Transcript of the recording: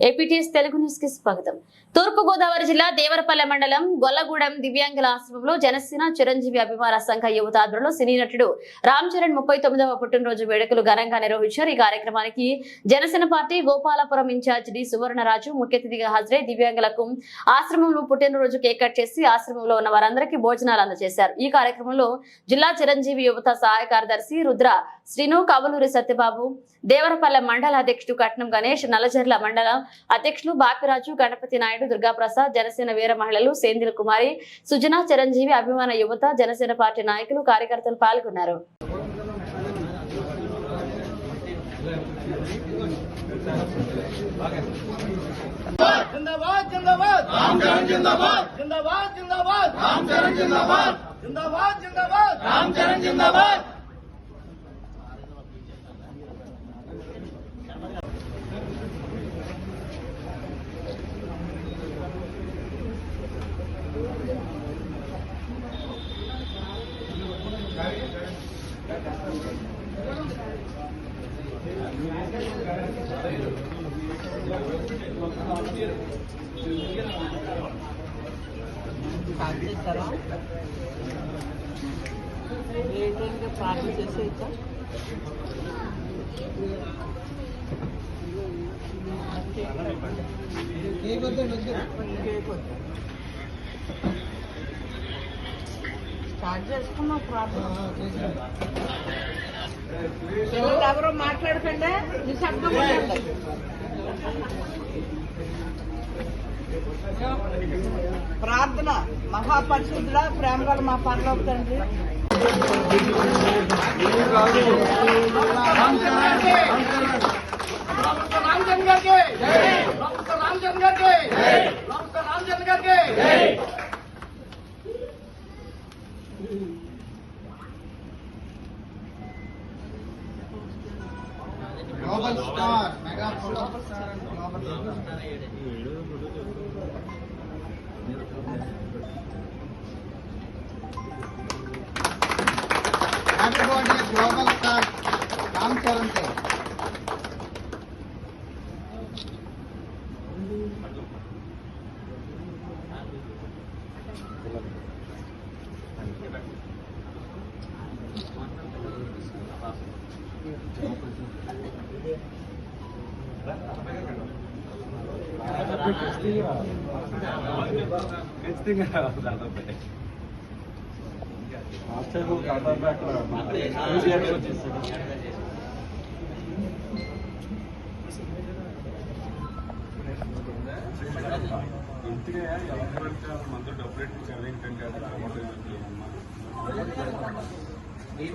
APTS Telugu న్యూస్కి స్వాగతం. తూర్పు గోదావరి జిల్లా దేవరపల్లె మండలం గొల్లగూడెం దివ్యాంగుల ఆశ్రమంలో జనసేన చిరంజీవి అభిమాన సంఘ యువత ఆధ్వర్యంలో సినీ నటుడు రామ్ చరణ్ ముప్పై తొమ్మిదవ పుట్టినరోజు వేడుకలు ఘనంగా నిర్వహించారు. ఈ కార్యక్రమానికి Janasena party Gopalapuram incharge D Suvarnaraju ముఖ్య అతిథిగా హాజరై దివ్యాంగులకు ఆశ్రమంలో పుట్టినరోజు కేక్ కట్ చేసి ఆశ్రమంలో ఉన్న వారందరికీ భోజనాలు అందజేశారు. ఈ కార్యక్రమంలో జిల్లా చిరంజీవి యువత సహాయ కార్యదర్శి రుద్ర శ్రీను కవలూరి సత్యబాబు దేవరపల్లె మండల అధ్యక్షుడు కట్నం గణేష్ నల్లజర్ల మండలం అధ్యక్షులు బాపిరాజు గణపతి నాయుడు దుర్గాప్రసాద్ జనసేన వీర మహిళలు సేందిల కుమారి సుజనా చిరంజీవి అభిమాన యువత జనసేన పార్టీ నాయకులు కార్యకర్తలు పాల్గొన్నారు जिंदाबाद जिंदाबाद राम चरण जिंदाबाद जिंदाबाद जिंदाबाद राम चरण जिंदाबाद जिंदाबाद जिंदाबाद राम चरण जिंदाबाद చేస్తారా ఏంటంటే ప్రార్థన చేసేయచ్చా స్టార్ట్ చేసుకున్నాం ప్రార్థన. ఎవరో మాట్లాడకండి నిశ్శబ్దం ప్రార్థన మహాపరిశుద్ధుల ప్రేమగల మా పనిలో తండ్రి. రామచంద్ర గారికి రామచంద్ర గారికి global star mega super star and global happy birthday global star Ram Charan తో ఇంటిగా ఎలా పడితే వాళ్ళ మందు డబ్బులు ఎట్టించారు ఏంటంటే అది ¿Qué